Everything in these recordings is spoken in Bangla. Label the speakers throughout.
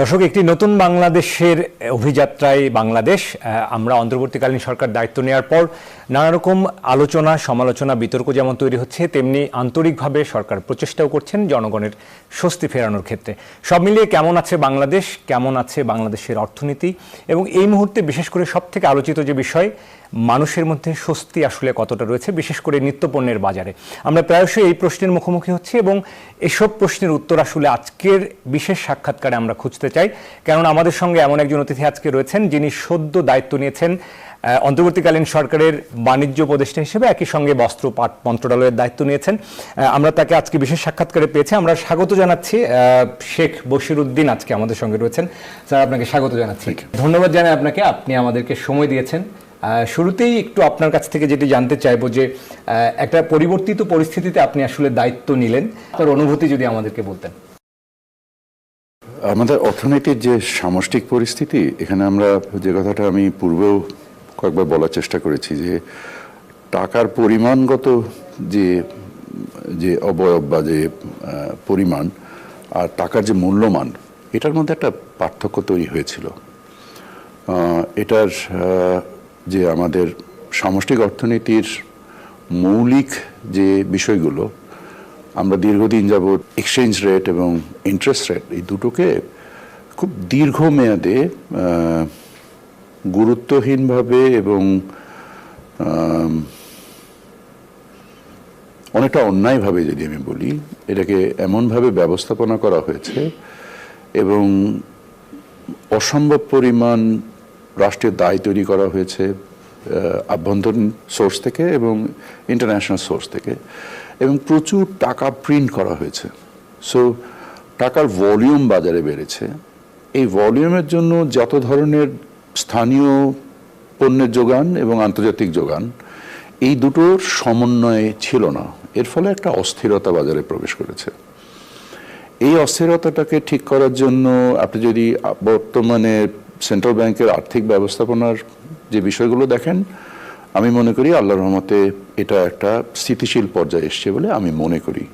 Speaker 1: দর্শক, একটি নতুন বাংলাদেশের অভিযাত্রায় বাংলাদেশ আমরা অন্তর্বর্তীকালীন সরকার দায়িত্ব নেওয়ার পর নানা রকম আলোচনা, সমালোচনা, বিতর্ক যেমন তৈরি হচ্ছে, তেমনি আন্তরিকভাবে সরকার প্রচেষ্টাও করছেন জনগণের স্বস্তি ফেরানোর ক্ষেত্রে। সব মিলিয়ে কেমন আছে বাংলাদেশ, কেমন আছে বাংলাদেশের অর্থনীতি, এবং এই মুহূর্তে বিশেষ করে সব থেকে আলোচিত যে বিষয় মানুষের মধ্যে স্বস্তি আসলে কতটা রয়েছে বিশেষ করে নিত্যপণ্যের বাজারে। আমরা প্রায়শই এই প্রশ্নের মুখোমুখি হচ্ছি এবং এসব প্রশ্নের উত্তর আসলে আজকের বিশেষ সাক্ষাৎকারে আমরা খুঁজতে চাই। কেননা আমাদের সঙ্গে এমন একজন অতিথি আজকে রয়েছেন যিনি সদ্য দায়িত্ব নিয়েছেন অন্তর্বর্তীকালীন সরকারের বাণিজ্য উপদেষ্টা হিসেবে একই সঙ্গে বস্ত্র পাট মন্ত্রণালয়ের দায়িত্ব নিয়েছেন। আমরা তাকে আজকে বিশেষ সাক্ষাৎকারে পেয়েছি। আমরা স্বাগত জানাচ্ছি শেখ বশির উদ্দিন আজকে আমাদের সঙ্গে রয়েছেন। স্যার আপনাকে স্বাগত জানাচ্ছি। ধন্যবাদ জানাই আপনাকে। আপনি আমাদেরকে সময় দিয়েছেন। শুরুতেই একটু আপনার কাছ থেকে যেটি জানতে চাইব যে একটা পরিবর্তিত পরিস্থিতিতে আপনি আসলে দায়িত্ব নিলেন। তার অনুভূতি যদি আমাদেরকে বলতেন।
Speaker 2: আমাদের অর্থনীতির যে সামষ্টিক পরিস্থিতি, এখানে আমরা যে কথাটা আমি পূর্বেও কয়েকবার বলার চেষ্টা করেছি যে, টাকার পরিমাণগত যে যে অবয়ব বা যে পরিমাণ আর টাকার যে মূল্যমান, এটার মধ্যে একটা পার্থক্য তৈরি হয়েছিল। এটার যে আমাদের সামষ্টিক অর্থনীতির মৌলিক যে বিষয়গুলো, আমরা দীর্ঘদিন যাবৎ এক্সচেঞ্জ রেট এবং ইন্টারেস্ট রেট এই দুটোকে খুব দীর্ঘমেয়াদে গুরুত্বহীনভাবে এবং অনেকটা অন্যায়ভাবে যদি আমি বলি, এটাকে এমনভাবে ব্যবস্থাপনা করা হয়েছে এবং অসম্ভব পরিমাণ রাষ্ট্রীয় দায় তৈরি করা হয়েছে আভ্যন্তরীণ সোর্স থেকে এবং ইন্টারন্যাশনাল সোর্স থেকে, এবং প্রচুর টাকা প্রিন্ট করা হয়েছে। সো টাকার ভলিউম বাজারে বেড়েছে। এই ভলিউমের জন্য যত ধরনের স্থানীয় পণ্যের যোগান এবং আন্তর্জাতিক যোগান, এই দুটোর সমন্বয়ে ছিল না। এর ফলে একটা অস্থিরতা বাজারে প্রবেশ করেছে। এই অস্থিরতাটাকে ঠিক করার জন্য আপনি যদি বর্তমানে সেন্ট্রাল ব্যাংকের আর্থিক ব্যবস্থাপনার যে বিষয়গুলো দেখেন, আমি মনে করি আল্লাহর রহমতে এটা একটা স্থিতিশীল পর্যায়ে এসছে বলে আমি মনে করি।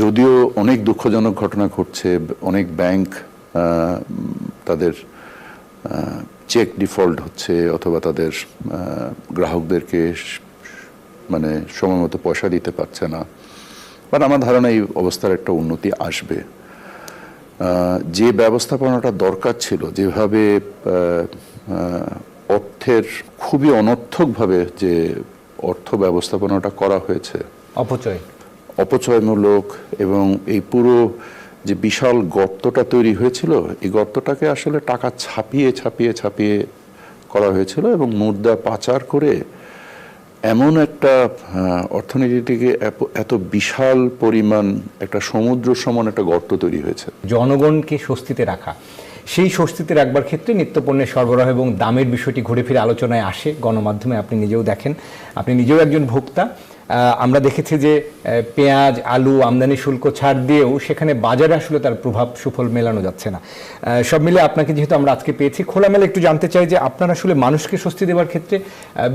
Speaker 2: যদিও অনেক দুঃখজনক ঘটনা ঘটছে, অনেক ব্যাংক তাদের চেক ডিফল্ট হচ্ছে অথবা তাদের গ্রাহকদেরকে মানে সময় মতো পয়সা দিতে পারছে না। বাট আমার ধারণা এই অবস্থার একটা উন্নতি আসবে। যে ব্যবস্থাপনাটা দরকার ছিল যেভাবে অর্থের খুবই অনর্থকভাবে যে অর্থ ব্যবস্থাপনাটা করা হয়েছে।
Speaker 1: অপচয়।
Speaker 2: অপচয়মূলক এবং এই পুরো যে বিশাল গর্তটা তৈরি হয়েছিল এই গর্তটাকে আসলে টাকা ছাপিয়ে ছাপিয়ে ছাপিয়ে করা হয়েছিল এবং মুদ্রা পাচার করে এমন একটা অর্থনীতিটিকে এত- বিশাল পরিমাণ একটা সমুদ্র সমান একটা গর্ত তৈরি হয়েছে।
Speaker 1: জনগণকে স্বস্তিতে রাখা। সেই স্বস্তিতে রাখবার ক্ষেত্রে নিত্যপণ্যের সরবরাহ এবং দামের বিষয়টি ঘুরে ফিরে আলোচনায় আসে। গণমাধ্যমে আপনি নিজেও দেখেন। আপনি নিজেও একজন ভোক্তা। আমরা দেখেছি যে পেঁয়াজ, আলু, আমদানি শুল্ক ছাড় দিয়েও সেখানে বাজারে আসলে তার প্রভাব সুফল মেলানো যাচ্ছে না। সব মিলে আপনাকে যেহেতু আমরা আজকে পেয়েছি, খোলামেলা একটু জানতে চাই যে আপনার আসলে মানুষকে স্বস্তি দেওয়ার ক্ষেত্রে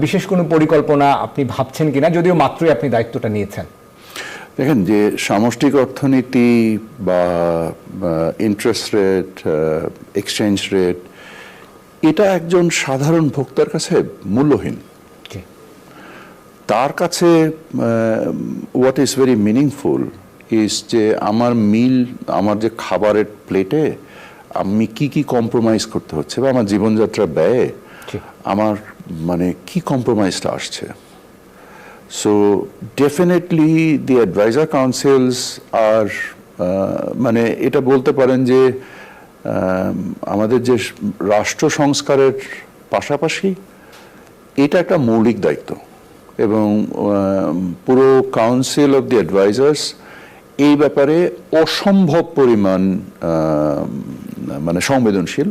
Speaker 1: বিশেষ কোনো পরিকল্পনা আপনি ভাবছেন কিনা? যদিও মাত্রই আপনি দায়িত্বটা নিয়েছেন।
Speaker 2: দেখেন যে সামষ্টিক অর্থনীতি বা ইন্টারেস্ট রেট এক্সচেঞ্জ রেট এটা একজন সাধারণ ভোক্তার কাছে মূল্যহীন। তার কাছে what is very meaningful is যে আমার মিল আমার যে খাবারের প্লেটে আমি কি কি কম্প্রোমাইজ করতে হচ্ছে বা আমার জীবনযাত্রা ব্যয়ে আমার মানে কি কম্প্রোমাইজটা আসছে? So definitely the advisor councils আর মানে এটা বলতে পারেন যে আমাদের যে রাষ্ট্র সংস্কারের পাশাপাশি এটা একটা মৌলিক দায়িত্ব। এবং পুরো কাউন্সিল অফ দি অ্যাডভাইজার্স এই ব্যাপারে অসম্ভব পরিমাণ মানে সংবেদনশীল।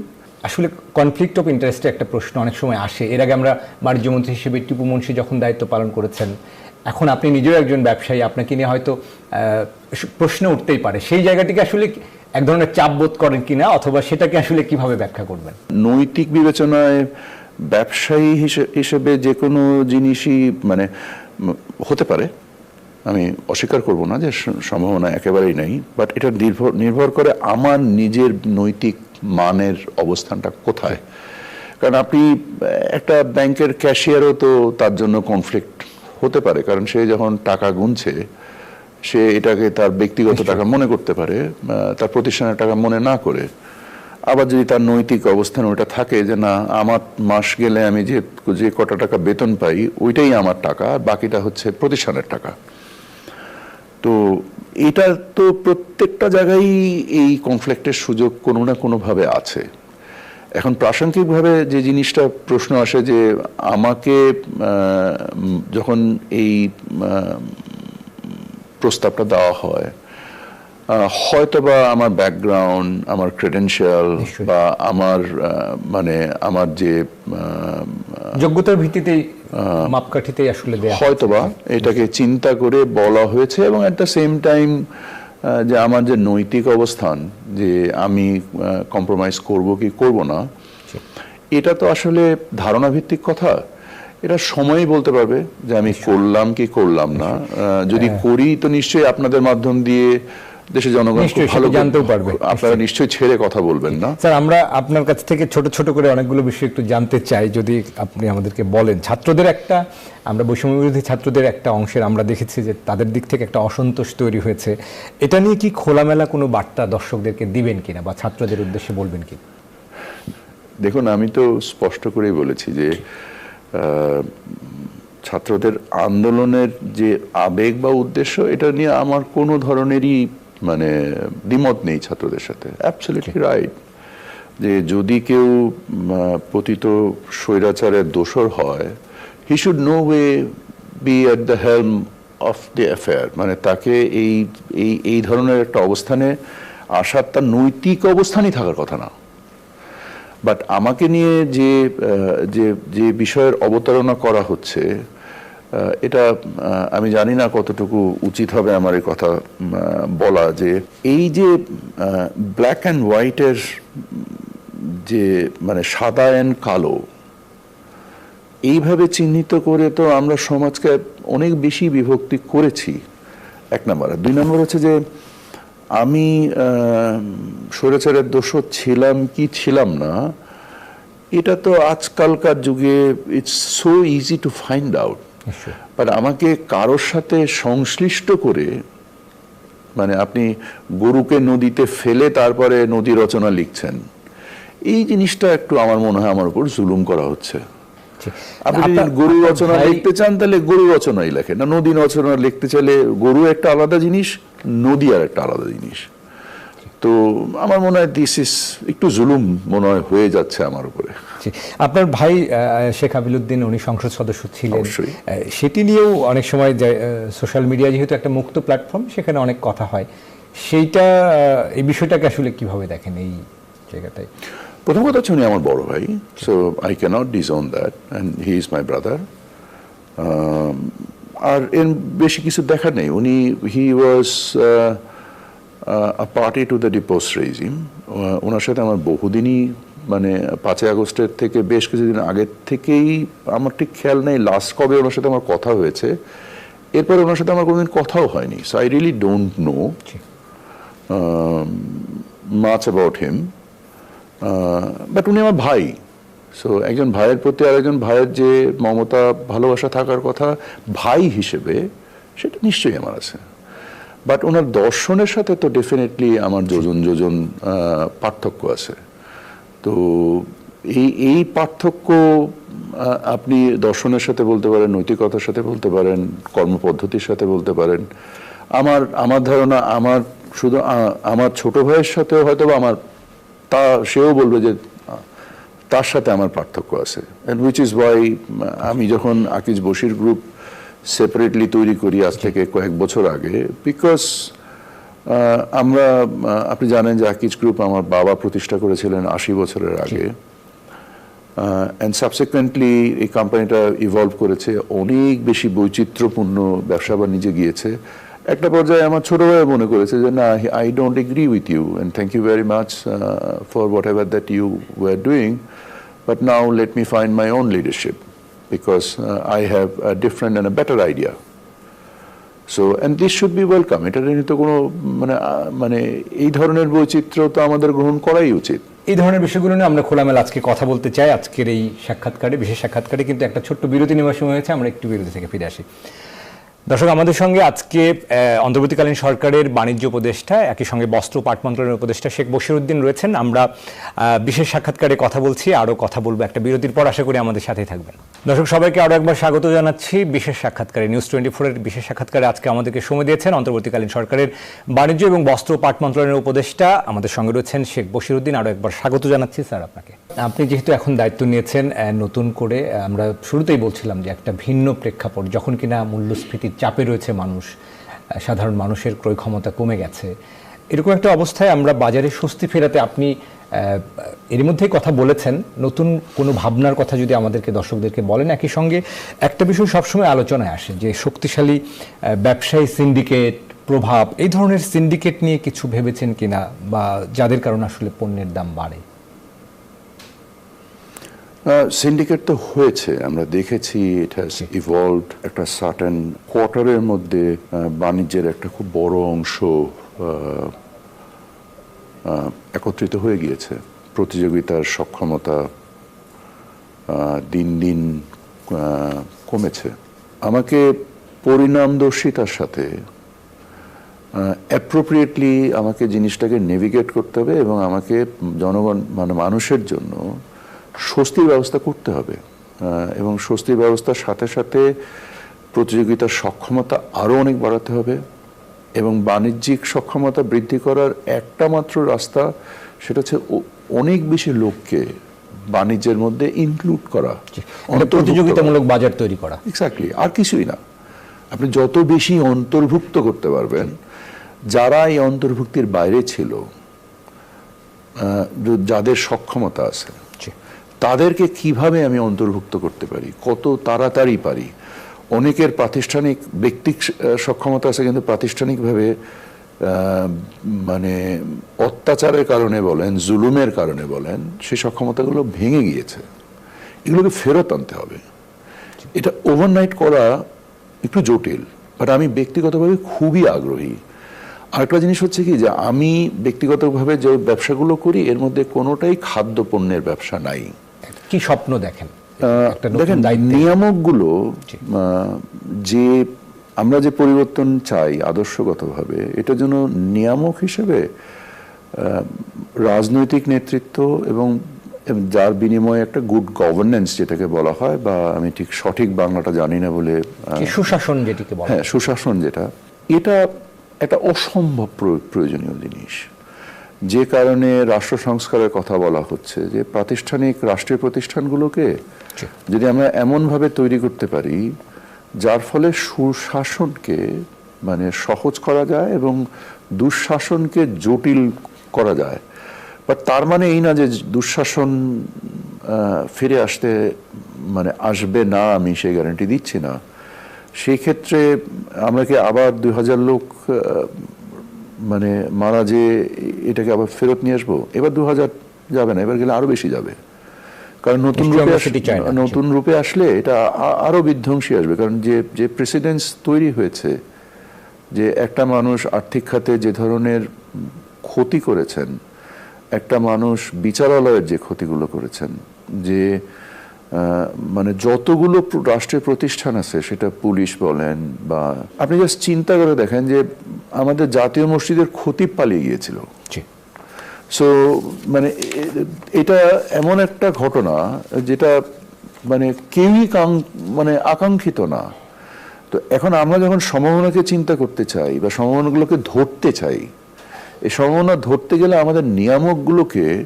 Speaker 1: আসলে কনফ্লিক্ট অফ ইন্টারেস্টে একটা প্রশ্ন অনেক সময় আসে। এর আগে আমরা বাণিজ্যমন্ত্রী হিসেবে টিপু মুন্সি যখন দায়িত্ব পালন করেছেন এখন আপনি নিজেও একজন ব্যবসায়ী আপনাকে নিয়ে হয়তো প্রশ্ন উঠতেই পারে। সেই জায়গাটিকে আসলে এক ধরনের চাপ বোধ করেন কিনা অথবা সেটাকে আসলে কীভাবে ব্যাখ্যা করবেন?
Speaker 2: নৈতিক বিবেচনায় ব্যবসায়ী হিসে- হিসেবে যে কোনো জিনিসই মানে হতে পারে। আমি অস্বীকার করব না যে সম্ভাবনা একেবারেই নেই বাট এটা নির্ভর নির্ভর করে আমার নিজের নৈতিক মানের অবস্থানটা কোথায়। কারণ আপনি একটা ব্যাংকের ক্যাশিয়ারও তো তার জন্য কনফ্লিক্ট হতে পারে কারণ সে যখন টাকা গুনছে সে এটাকে তার ব্যক্তিগত টাকা মনে করতে পারে তার প্রতিষ্ঠানের টাকা মনে না করে। আবার যদি তার নৈতিক অবস্থান ওইটা থাকে যে না, আমার মাস গেলে আমি যে যে কটা টাকা বেতন পাই, ওইটাই আমার টাকা বাকিটা হচ্ছে প্রতিষ্ঠানের টাকা। তো এটা তো প্রত্যেকটা জায়গায় এই কনফ্লিক্টের সুযোগ কোনো না কোনোভাবে আছে। এখন প্রাসঙ্গিকভাবে যে জিনিসটা প্রশ্ন আসে যে, আমাকে যখন এই প্রস্তাবটা দেওয়া হয় আহ, হয়তোবা আমার ব্যাকগ্রাউন্ড আমার ক্রেডেনশিয়াল বা আমার মানে আমার যে
Speaker 1: যোগ্যতার ভিত্তিতেই মাপকাঠিতেই আসলে হয়তো
Speaker 2: বা এটাকে চিন্তা করে বলা হয়েছে এবং অ্যাট দ্য সেম টাইম যে আমার যে নৈতিক অবস্থান যে আমি কম্প্রোমাইজ করব কি করব না এটা তো আসলে ধারণা ভিত্তিক কথা। এটা সময়ই বলতে পারবে যে আমি করলাম কি করলাম না। যদি করি তো নিশ্চয়ই আপনাদের মাধ্যম দিয়ে দেশের জনগণ খুব ভালো
Speaker 1: জানতেও পারবে।
Speaker 2: আপনারা নিশ্চয়ই ছেড়ে কথা বলবেন না।
Speaker 1: স্যার আমরা আপনার কাছ থেকে ছোট ছোট করে অনেকগুলো বিষয় একটু জানতে চাই যদি আপনি আমাদেরকে বলেন। ছাত্রদের একটা আমরা বৈষম্য বিরোধী ছাত্রদের একটা অংশের আমরা দেখেছি যে তাদের দিক থেকে একটা অসন্তোষ তৈরি হয়েছে। এটা নিয়ে কি খোলামেলা কোনো বার্তা দর্শকদেরকে দিবেন কিনা বা ছাত্রদের উদ্দেশ্যে বলবেন কি
Speaker 2: দেখুন আমি তো স্পষ্ট করেই বলেছি যে ছাত্রদের আন্দোলনের যে আবেগ বা উদ্দেশ্য এটা নিয়ে আমার কোনো ধরনেরই মানে দ্বিমত নেই ছাত্রদের সাথে। অ্যাবসলিটলি রাইট যে যদি কেউ পতিত স্বৈরাচারের দোষর হয় he should no way be at the helm of the affair মানে তাকে এই এই এই ধরনের একটা অবস্থানে আসার তার নৈতিক অবস্থানই থাকার কথা না। বাট আমাকে নিয়ে যে যে বিষয়ের অবতারণা করা হচ্ছে এটা আমি জানি না কতটুকু উচিত হবে আমার এই কথা বলা যে এই যে ব্ল্যাক অ্যান্ড হোয়াইটের যে মানে সাদা অ্যান্ড কালো, এইভাবে চিহ্নিত করে তো আমরা সমাজকে অনেক বেশি বিভক্তি করেছি, এক নম্বর। দুই নম্বর হচ্ছে যে আমি স্বৈরাচারের দোষর ছিলাম কি ছিলাম না, এটা তো আজকালকার যুগে it's so easy to find out but আমাকে কারোর সাথে সংশ্লিষ্ট করে মানে আপনি গরুকে নদীতে ফেলে তারপরে নদী রচনা লিখছেন এই জিনিসটা একটু আমার মনে হয় আমার উপর জুলুম করা হচ্ছে। আপনি যদি গরু রচনা লিখতে চান তাহলে গরু রচনাই লেখেন। না নদী রচনা লিখতে চাইলে গরু একটা আলাদা জিনিস নদী আর একটা আলাদা জিনিস। তো আমার মনে হয় দিস ইস একটু জুলুম মনে হয় হয়ে যাচ্ছে আমার উপরে।
Speaker 1: আপনার ভাই শেখ আবিলুদ্দিন উনি সংসদ সদস্য ছিলেন। সেটি নিয়েও অনেক সময় সোশ্যাল মিডিয়া যেহেতু একটা মুক্ত প্ল্যাটফর্ম সেখানে অনেক কথা হয়। সেইটা এই বিষয়টাকে আসলে কীভাবে দেখেন এই জায়গাটায়?
Speaker 2: প্রথম কথা হচ্ছে উনি আমার বড় ভাই so I cannot disown that and he is my brother আর এর বেশি কিছু দেখার নেই। উনি he was a party to the depose regime ওনার সাথে আমার বহুদিনই মানে পাঁচই আগস্টের থেকে বেশ কিছুদিন আগের থেকেই আমার ঠিক খেয়াল নেই লাস্ট কবে ওনার সাথে আমার কথা হয়েছে। এরপরে ওনার সাথে আমার কোনোদিন কথাও হয়নি। So I really don't know. Much about him but উনি আমার ভাই। সো একজন ভাইয়ের প্রতি আর একজন ভাইয়ের যে মমতা ভালোবাসা থাকার কথা, ভাই হিসেবে সেটা নিশ্চয়ই আমার আছে। বাট ওনার দর্শনের সাথে তো ডেফিনেটলি আমার যোজন যোজন পার্থক্য আছে। তো এই এই পার্থক্য আপনি দর্শনের সাথে বলতে পারেন, নৈতিকতার সাথে বলতে পারেন, কর্মপদ্ধতির সাথে বলতে পারেন। আমার আমার ধারণা, আমার শুধু আমার ছোট ভাইয়ের সাথেও হয়তো বা আমার, তা, সেও বলবে যে, তার সাথে আমার পার্থক্য আছে। অ্যান্ড উইচ ইজ ওয়াই আমি যখন আকিজ বশির গ্রুপ সেপারেটলি তৈরি করি আজ থেকে কয়েক বছর আগে বিকজ আমরা আপনি জানেন যে আকিজ গ্রুপ আমার বাবা প্রতিষ্ঠা করেছিলেন আশি বছরের আগে অ্যান্ড সাবসিকুয়েন্টলি এই কোম্পানিটা ইভলভ করেছে অনেক বেশি বৈচিত্র্যপূর্ণ ব্যবসা বাণিজ্যে গিয়েছে। একটা পর্যায়ে আমার ছোট ভাই মনে করেছে যে না I don't agree with you and thank you very much for whatever that you were doing but now let me find my own leadership because I have a different and a better idea so and this should be welcome এটা নিয়ে তো কোনো মানে মানে এই ধরনের বৈচিত্র্য তো আমাদের গ্রহণ করাই উচিত।
Speaker 1: এই ধরনের বিষয়গুলো নিয়ে আমরা খোলামেলা আজকে কথা বলতে চাই। আজকের এই সাক্ষাৎকারে, বিশেষ সাক্ষাৎকারে কিন্তু একটা ছোট্ট বিরতি নেওয়ার সময় হয়েছে। আমরা একটু বিরতি থেকে ফিরে আসি। দর্শক, আমাদের সঙ্গে আজকে অন্তর্বর্তীকালীন সরকারের বাণিজ্য উপদেষ্টা, একই সঙ্গে বস্ত্র পাট মন্ত্রণালয়ের উপদেষ্টা শেখ বশিরউদ্দিন রয়েছেন। আমরা বিশেষ সাক্ষাৎকারে কথা বলছি, আরও কথা বলব একটা বিরতির পর। আশা করি আমাদের সাথেই থাকবেন। দর্শক, সবাইকে আরও একবার স্বাগত জানাচ্ছি। বিশেষ সাক্ষাৎকারে, নিউজ টোয়েন্টি ফোরের বিশেষ সাক্ষাৎকারে আজকে আমাদেরকে সময় দিয়েছেন অন্তর্বর্তীকালীন সরকারের বাণিজ্য এবং বস্ত্র পাট মন্ত্রণালয়ের উপদেষ্টা। আমাদের সঙ্গে রয়েছেন শেখ বশিরউদ্দিন আরও একবার স্বাগত জানাচ্ছি, স্যার, আপনাকে। আপনি যেহেতু এখন দায়িত্ব নিয়েছেন নতুন করে, আমরা শুরুতেই বলছিলাম যে একটা ভিন্ন প্রেক্ষাপট, যখন কিনা মূল্যস্ফীতির চাপে রয়েছে মানুষ সাধারণ মানুষের ক্রয় ক্ষমতা কমে গেছে। এরকম একটা অবস্থায় আমরা বাজারে স্বস্তি ফেরাতে আপনি এর মধ্যেই কথা বলেছেন, নতুন কোনো ভাবনার কথা যদি আমাদেরকে, দর্শকদেরকে বলেন, একই সঙ্গে একটা বিষয় সবসময় আলোচনায় আসে, যে শক্তিশালী ব্যবসায়ী সিন্ডিকেট প্রভাব, এই ধরনের সিন্ডিকেট নিয়ে কিছু ভেবেছেন কিনা বা যাদের কারণে আসলে পণ্যের দাম বাড়ে?
Speaker 2: সিন্ডিকেট তো হয়েছে, আমরা দেখেছি ইট হ্যাজ ইভলভড একটা সার্টেন কোয়ার্টারের মধ্যে বাণিজ্যের একটা খুব বড় অংশ একত্রিত হয়ে গিয়েছে। প্রতিযোগিতার সক্ষমতা দিন দিন কমেছে। আমাকে পরিণামদর্শিতার সাথে অ্যাপ্রোপ্রিয়েটলি আমাকে জিনিসটাকে নেভিগেট করতে হবে এবং আমাকে জনগণ মানে মানুষের জন্য স্বস্তির ব্যবস্থা করতে হবে এবং স্বস্তির ব্যবস্থার সাথে সাথে প্রতিযোগিতার সক্ষমতা আরও অনেক বাড়াতে হবে এবং বাণিজ্যিক সক্ষমতা বৃদ্ধি করার একটা মাত্র রাস্তা সেটা হচ্ছে অনেক বেশি লোককে বাণিজ্যের মধ্যে ইনক্লুড করা
Speaker 1: একটা প্রতিযোগিতামূলক বাজার তৈরি করা।
Speaker 2: এক্স্যাক্টলি আর কিছুই না। আপনি যত বেশি অন্তর্ভুক্ত করতে পারবেন যারা এই অন্তর্ভুক্তির বাইরে ছিল যাদের সক্ষমতা আছে। তাদেরকে কীভাবে আমি অন্তর্ভুক্ত করতে পারি? কত তাড়াতাড়ি পারি? অনেকের প্রাতিষ্ঠানিক ব্যক্তিক সক্ষমতা আছে, কিন্তু প্রাতিষ্ঠানিকভাবে মানে অত্যাচারের কারণে বলেন, জুলুমের কারণে বলেন সেই সক্ষমতাগুলো ভেঙে গিয়েছে। এগুলোকে ফেরত আনতে হবে। এটা ওভারনাইট করা একটু জটিল বাট আমি ব্যক্তিগতভাবে খুবই আগ্রহী। আরেকটা জিনিস হচ্ছে কি যে, আমি ব্যক্তিগতভাবে যে ব্যবসাগুলো করি, এর মধ্যে কোনোটাই খাদ্য পণ্যের ব্যবসা নাই।
Speaker 1: কি স্বপ্ন দেখেন?
Speaker 2: দেখেন নিয়ামকগুলো যে আমরা যে পরিবর্তন চাই আদর্শগতভাবে এটার জন্য নিয়ামক হিসেবে রাজনৈতিক নেতৃত্ব এবং যার বিনিময়ে একটা গুড গভর্নেন্স যেটাকে বলা হয় বা আমি ঠিক সঠিক বাংলাটা জানি না বলে
Speaker 1: সুশাসন যেটিকে বলা হ্যাঁ।
Speaker 2: সুশাসন যেটা এটা একটা অসম্ভব প্রয়- প্রয়োজনীয় জিনিস। যে কারণে রাষ্ট্র সংস্কারের কথা বলা হচ্ছে যে প্রাতিষ্ঠানিক রাষ্ট্রীয় প্রতিষ্ঠানগুলোকে যদি আমরা এমনভাবে তৈরি করতে পারি যার ফলে সুশাসনকে মানে সহজ করা যায় এবং দুঃশাসনকে জটিল করা যায়। বাট তার মানে এই না যে দুঃশাসন ফিরে আসতে মানে আসবে না আমি সেই গ্যারান্টি দিচ্ছি না। সেই ক্ষেত্রে আমরা কি আবার দুই হাজার লোক মানে মারা যে এটাকে আবার ফেরত নিয়ে আসব এবার দু হাজার যাবে না এবার গেলে আরও বেশি যাবে কারণ নতুন রূপে। নতুন রূপে আসলে এটা আরও বিধ্বংসী আসবে কারণ যে যে প্রেসিডেন্স তৈরি হয়েছে যে একটা মানুষ আর্থিক খাতে যে ধরনের ক্ষতি করেছেন একটা মানুষ বিচারালয়ের যে ক্ষতিগুলো করেছেন যে মানে যতগুলো রাষ্ট্রের প্রতিষ্ঠান আছে সেটা পুলিশ বলেন বা আপনি জাস্ট চিন্তা করে দেখেন যে আমাদের জাতীয় মসজিদের ক্ষতি পালিয়ে গিয়েছিল। সো মানে এটা এমন একটা ঘটনা যেটা মানে কেউই কাং- মানে আকাঙ্ক্ষিত না। তো এখন আমরা যখন সম্ভাবনাকে চিন্তা করতে চাই বা সম্ভাবনাগুলোকে ধরতে চাই এই সম্ভাবনা ধরতে গেলে আমাদের নিয়ামকগুলোকে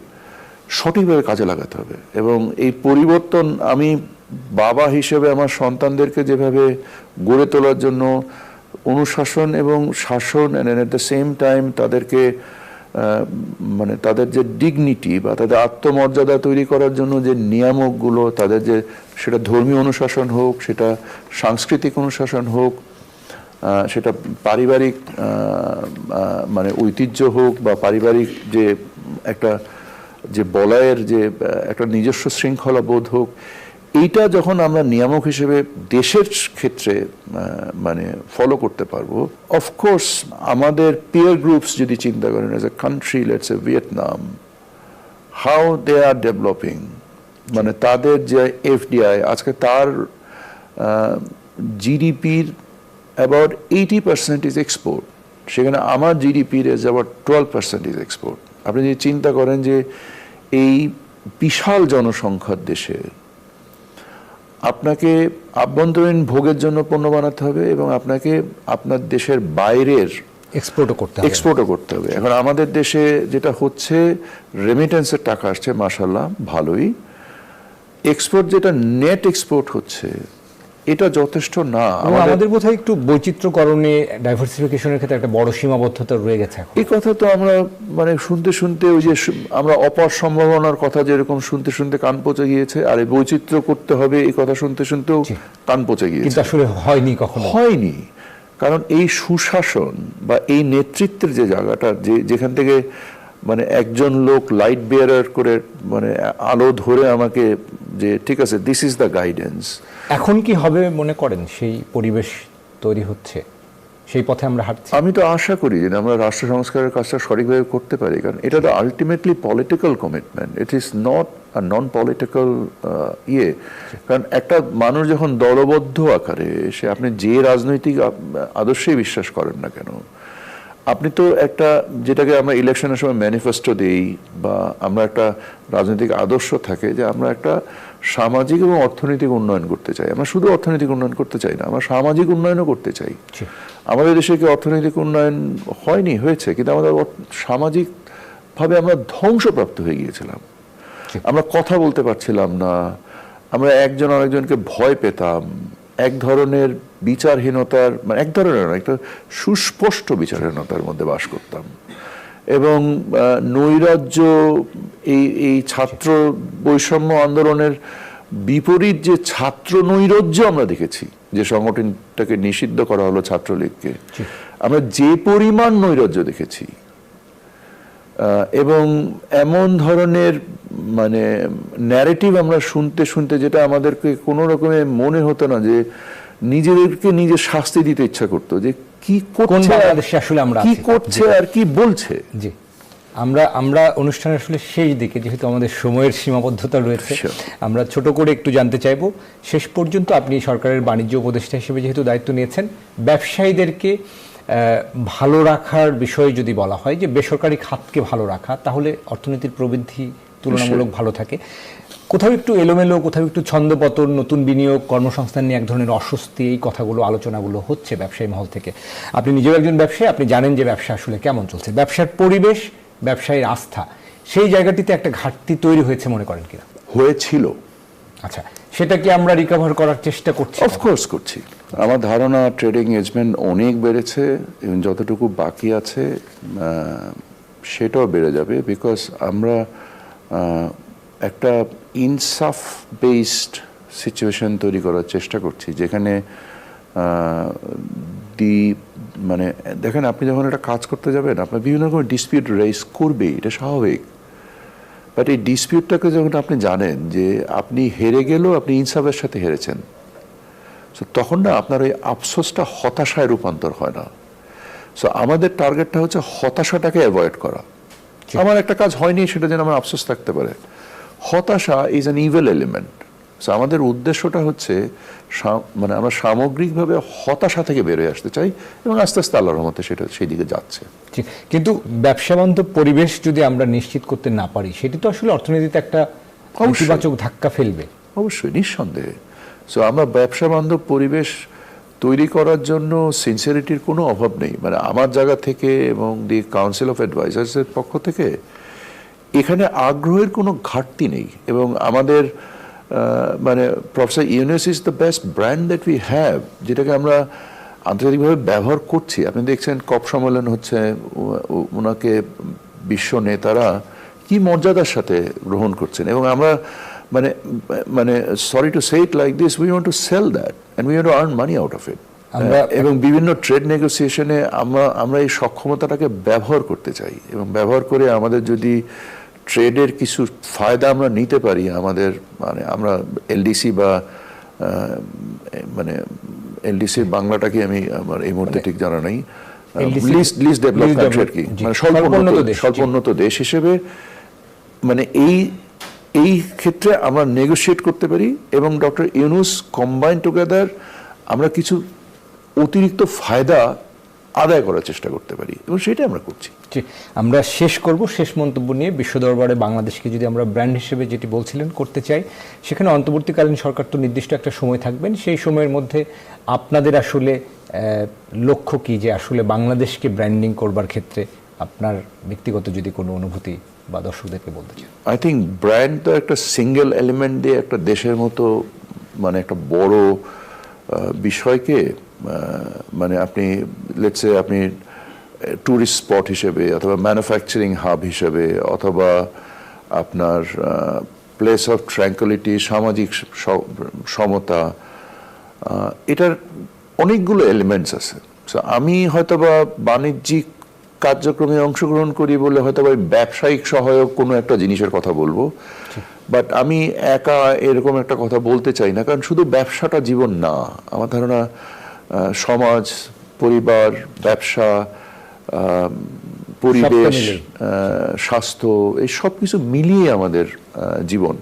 Speaker 2: সঠিকভাবে কাজে লাগাতে হবে। এবং এই পরিবর্তন আমি বাবা হিসেবে আমার সন্তানদেরকে যেভাবে গড়ে তোলার জন্য অনুশাসন এবং শাসন and at the same time তাদেরকে মানে তাদের যে ডিগনিটি বা তাদের আত্মমর্যাদা তৈরি করার জন্য যে নিয়ামকগুলো, তাদের যে সেটা ধর্মীয় অনুশাসন হোক, সেটা সাংস্কৃতিক অনুশাসন হোক সেটা পারিবারিক মানে ঐতিহ্য হোক বা পারিবারিক যে একটা যে বলয়ের যে একটা নিজস্ব শৃঙ্খলা বোধ হোক, এইটা যখন আমরা নিয়ামক হিসেবে দেশের ক্ষেত্রে মানে ফলো করতে পারব অফকোর্স আমাদের পিয়ার গ্রুপস যদি চিন্তা করেন as a country let's a Vietnam how they are developing মানে তাদের যে এফডিআই আজকে তার জিডিপির about eighty percent is export সেখানে আমার জিডিপির is about twelve percent is export আপনি যদি চিন্তা করেন যে এই বিশাল জনসংখ্যার দেশে আপনাকে আভ্যন্তরীণ ভোগের জন্য পণ্য বানাতে হবে এবং আপনাকে আপনার দেশের বাইরের
Speaker 1: এক্সপোর্টও করতে হবে।
Speaker 2: এক্সপোর্টও করতে হবে। এখন আমাদের দেশে যেটা হচ্ছে রেমিটেন্সের টাকা আসছে মাসাল্লাহ ভালোই। এক্সপোর্ট যেটা নেট এক্সপোর্ট হচ্ছে এটা যথেষ্ট না। আমাদের
Speaker 1: বোধহয় একটু বৈচিত্র্যকরণে ডাইভার্সিফিকেশনের ক্ষেত্রে একটা বড় সীমাবদ্ধতা রয়ে গেছে
Speaker 2: এই কথা তো আমরা মানে শুনতে শুনতে ওই যে আমরা অপার সম্ভাবনার কথা যেরকম শুনতে শুনতে কান পচে গিয়েছে আর এই বৈচিত্র্য করতে হবে এই কথা শুনতে শুনতেও কান পচে
Speaker 1: কিন্তু
Speaker 2: গিয়েছে
Speaker 1: আসলে হয়নি কখনো।
Speaker 2: হয়নি। কারণ এই সুশাসন বা এই নেতৃত্বের যে জায়গাটা যে যেখান থেকে মানে একজন লোক লাইট বেয়ারার করে মানে আলো ধরে আমাকে যে ঠিক আছে দিস ইজ দ্য গাইডেন্স
Speaker 1: এখন কি হবে মনে করেন সেই পরিবেশ তৈরি হচ্ছে? সেই পথে আমরা হাঁটছি?
Speaker 2: আমি তো আশা করি যে আমরা রাষ্ট্র সংস্কারের কাজটা সঠিকভাবে করতে পারি কারণ এটা তো ultimately political commitment it is not a non political ইয়ে। কারণ একটা মানুষ যখন দলবদ্ধ আকারে সে আপনি যে রাজনৈতিক আদর্শে বিশ্বাস করেন না কেন আপনি তো একটা যেটাকে আমরা ইলেকশনের সময় ম্যানিফেস্টো দিই বা আমরা একটা রাজনৈতিক আদর্শ থাকে যে আমরা একটা সামাজিক এবং অর্থনৈতিক উন্নয়ন করতে চাই। আমরা শুধু অর্থনৈতিক উন্নয়ন করতে চাই না আমরা সামাজিক উন্নয়নও করতে চাই। আমাদের দেশে কি অর্থনৈতিক উন্নয়ন হয়নি হয়েছে কিন্তু আমাদের সামাজিকভাবে আমরা ধ্বংসপ্রাপ্ত হয়ে গিয়েছিলাম। আমরা কথা বলতে পারছিলাম না আমরা একজন আরেকজনকে ভয় পেতাম এক ধরনের বিচারহীনতার মানে এক ধরনের না, একটা সুস্পষ্ট বিচারহীনতার মধ্যে বাস করতাম। এবং নৈরাজ্য এই এই ছাত্র বৈষম্য আন্দোলনের বিপরীত যে ছাত্র নৈরাজ্য আমরা দেখেছি যে সংগঠনটাকে নিষিদ্ধ করা হলো ছাত্রলীগকে আমরা যে পরিমাণ নৈরাজ্য দেখেছি এবং এমন ধরনের মানে ন্যারেটিভ আমরা শুনতে শুনতে যেটা আমাদেরকে কোনো রকমে মনে হতো না যে নিজেদেরকে নিজে শাস্তি দিতে ইচ্ছা করতো যে কি করছে
Speaker 1: বাংলাদেশে আসলে আমরা
Speaker 2: কি করছে আর কি বলছে?
Speaker 1: জি। আমরা আমরা অনুষ্ঠানের আসলে শেষ দিকে যেহেতু আমাদের সময়ের সীমাবদ্ধতা রয়েছে আমরা ছোট করে একটু জানতে চাইব শেষ পর্যন্ত আপনি সরকারের বাণিজ্য উপদেষ্টা হিসেবে যেহেতু দায়িত্ব নিয়েছেন ব্যবসায়ীদেরকে ভালো রাখার বিষয়ে যদি বলা হয় যে বেসরকারি খাতকে ভালো রাখা তাহলে অর্থনীতির প্রবৃদ্ধি তুলনামূলক ভালো থাকে। কোথাও একটু এলোমেলো কোথাও একটু ছন্দপতন নতুন বিনিয়োগ কর্মসংস্থান নিয়ে এক ধরনের অস্বস্তি এই কথাগুলো আলোচনাগুলো হচ্ছে ব্যবসায়ী মহল থেকে। আপনি নিজেও একজন ব্যবসায়ী আপনি জানেন যে ব্যবসা আসলে কেমন চলছে। ব্যবসার পরিবেশ ব্যবসায়ীর আস্থা সেই জায়গাটিতে একটা ঘাটতি তৈরি হয়েছে মনে করেন কিনা?
Speaker 2: হয়েছিল।
Speaker 1: আচ্ছা সেটা কি আমরা রিকভার করার চেষ্টা করছি
Speaker 2: অফকোর্স করছি। আমার ধারণা ট্রেডিং এজমেন্ট অনেক বেড়েছে এবং যতটুকু বাকি আছে সেটাও বেড়ে যাবে বিকজ আমরা একটা ইনসাফ বেসড সিচুয়েশন তৈরি করার চেষ্টা করছি যেখানে দি মানে দেখেন আপনি যখন একটা কাজ করতে যাবেন আপনার বিভিন্ন রকমের ডিসপিউট রেস করবেই এটা স্বাভাবিক। বাট এই ডিসপিউটটাকে যখন আপনি জানেন যে আপনি হেরে গেলেও আপনি ইনসাফের সাথে হেরেছেন সো তখন না আপনার ওই আফসোসটা হতাশায় রূপান্তর হয় না। সো আমাদের টার্গেটটা হচ্ছে হতাশাটাকে অ্যাভয়েড করা। আমার একটা কাজ হয়নি সেটা যেন আমার আফসোস থাকতে পারে। হতাশা is an evil element so আমাদের উদ্দেশ্যটা হচ্ছে মানে আমরা সামগ্রিকভাবে হতাশা থেকে বেরোয় আসতে চাই এবং আস্তে আস্তে আল্লাহর রহমতে সেটা সেই দিকে যাচ্ছে।
Speaker 1: কিন্তু ব্যবসা বান্ধব পরিবেশ যদি আমরা নিশ্চিত করতে না পারি সেটি তো আসলে অর্থনীতিতে একটা
Speaker 2: অবশ্যই।
Speaker 1: ইতিবাচক ধাক্কা ফেলবে।
Speaker 2: অবশ্যই নিঃসন্দেহে। সো আমরা ব্যবসা বান্ধব পরিবেশ তৈরি করার জন্য সিনসিয়ারিটির কোনো অভাব নেই। মানে আমার জায়গা থেকে এবং দি কাউন্সিল অফ অ্যাডভাইজার্সের পক্ষ থেকে এখানে আগ্রহের কোনো ঘাটতি নেই এবং আমাদের মানে professor Yunus is the best brand that we have যেটাকে আমরা আন্তর্জাতিকভাবে ব্যবহার করছি। আপনি দেখছেন কপ সম্মেলন হচ্ছে ওনাকে বিশ্ব নেতারা কি মর্যাদার সাথে গ্রহণ করছেন। এবং আমরা মানে মানে sorry to say it like this we want to sell that and we want to earn money out of it এবং বিভিন্ন ট্রেড নেগোসিয়েশনে আমরা আমরা এই সক্ষমতাটাকে ব্যবহার করতে চাই। এবং ব্যবহার করে আমাদের যদি ট্রেডের কিছু ফায়দা আমরা নিতে পারি আমাদের মানে আমরা এলডিসি বা মানে এলডিসির বাংলাটাকে আমি আমার এই মুহূর্তে ঠিক জানা নাই।
Speaker 1: LDC
Speaker 2: list list develop country আর কি? মানে
Speaker 1: স্বল্পোন্নত দেশ
Speaker 2: হিসেবে মানে এই এই ক্ষেত্রে আমরা নেগোশিয়েট করতে পারি এবং ডক্টর ইউনুস কম্বাইন টুগেদার আমরা কিছু অতিরিক্ত ফায়দা আদায় করার চেষ্টা করতে পারি এবং সেটাই আমরা করছি।
Speaker 1: আমরা শেষ করব শেষ মন্তব্য নিয়ে বিশ্ব দরবারে বাংলাদেশকে যদি আমরা ব্র্যান্ড হিসেবে যেটি বলছিলেন করতে চাই সেখানে অন্তর্বর্তীকালীন সরকার তো নির্দিষ্ট একটা সময় থাকবেন সেই সময়ের মধ্যে আপনাদের আসলে লক্ষ্য কি যে আসলে বাংলাদেশকে ব্র্যান্ডিং করবার ক্ষেত্রে আপনার ব্যক্তিগত যদি কোনো অনুভূতি বা দর্শকদেরকে বলতে চান?
Speaker 2: আই থিঙ্ক ব্র্যান্ড তো একটা সিঙ্গেল এলিমেন্ট দিয়ে একটা দেশের মতো মানে একটা বড় বিষয়কে মানে আপনি লেটসে আপনি ট্যুরিস্ট স্পট হিসেবে অথবা ম্যানুফ্যাকচারিং হাব হিসেবে অথবা আপনার প্লেস অফ ট্র্যাঙ্কুলিটি সামাজিক সমতা এটার অনেকগুলো এলিমেন্টস আছে। So, আমি হয়তোবা বাণিজ্যিক কার্যক্রমে অংশগ্রহণ করি বলে হয়তোবা ওই ব্যবসায়িক সহায়ক কোনো একটা জিনিসের কথা বলব। বাট আমি একা এরকম একটা কথা বলতে চাই না কারণ শুধু ব্যবসাটা জীবন না। আমার ধারণা সমাজ পরিবার ব্যবসা পরিবেশ স্বাস্থ্য এই সব কিছু মিলিয়ে আমাদের জীবন।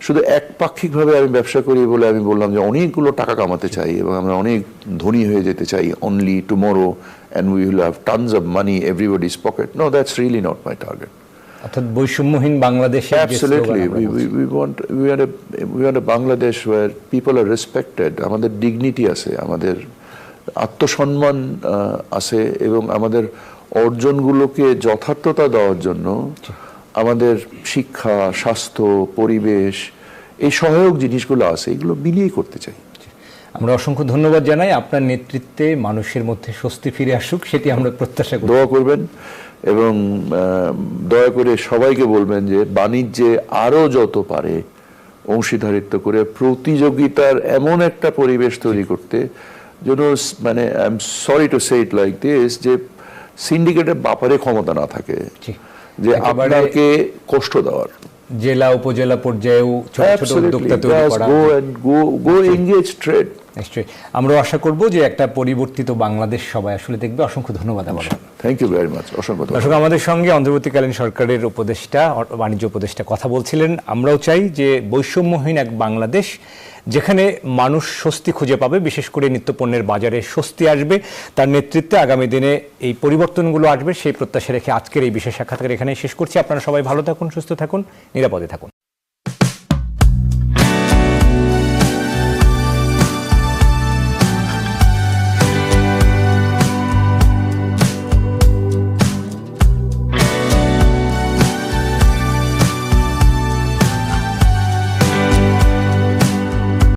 Speaker 2: শুধু একপাক্ষিকভাবে আমি ব্যবসা করি বলে আমি বললাম যে অনেকগুলো টাকা কামাতে চাই এবং আমরা অনেক ধনী হয়ে যেতে চাই only tomorrow and we will have tons of money everybody's pocket no that's really not my target
Speaker 1: অর্থাৎ বৈষম্যহীন বাংলাদেশে
Speaker 2: we, we want we want a we want a Bangladesh where people আমাদের ডিগনিটি আছে আমাদের আত্মসম্মান আছে এবং আমাদের অর্জনগুলোকে যথার্থতা দেওয়ার জন্য আমাদের শিক্ষা স্বাস্থ্য পরিবেশ এই সহায়ক জিনিসগুলো আছে এগুলো মিলিয়েই করতে চাই।
Speaker 1: আমরা অসংখ্য ধন্যবাদ জানাই আপনার নেতৃত্বে মানুষের মধ্যে স্বস্তি ফিরে আসুক সেটি আমরা প্রত্যাশা করি।
Speaker 2: দোয়া করবেন। এবং দয়া করে সবাইকে বলবেন যে বাণিজ্যে আরও যত পারে অংশীদারিত্ব করে প্রতিযোগিতার এমন একটা পরিবেশ তৈরি করতে। যেন মানে I am sorry to say it like this যে সিন্ডিকেটের বাপারে ক্ষমতা না থাকে। যে আপনাকে কষ্ট দেওয়ার।
Speaker 1: জেলা উপজেলা পর্যায়েও ছোট ছোট উদ্যোক্তা তৈরি করা।
Speaker 2: গো গো গো এঙ্গেজ ট্রেড
Speaker 1: নিশ্চয়ই। আমরা আশা করব যে একটা পরিবর্তিত বাংলাদেশ সবাই আসলে দেখবে। অসংখ্য ধন্যবাদ আবার
Speaker 2: থ্যাংক ইউ ভেরি মাচ অসংখ্য ধন্যবাদ।
Speaker 1: দর্শক আমাদের সঙ্গে অন্তর্বর্তীকালীন সরকারের উপদেষ্টা বাণিজ্য উপদেষ্টা কথা বলছিলেন। আমরাও চাই যে বৈষম্যহীন এক বাংলাদেশ যেখানে মানুষ স্বস্তি খুঁজে পাবে বিশেষ করে নিত্যপণ্যের বাজারে স্বস্তি আসবে তার নেতৃত্বে আগামী দিনে এই পরিবর্তনগুলো আসবে সেই প্রত্যাশা রেখে আজকের এই বিশেষ সাক্ষাৎকার এখানে শেষ করছি। আপনারা সবাই ভালো থাকুন সুস্থ থাকুন নিরাপদে থাকুন।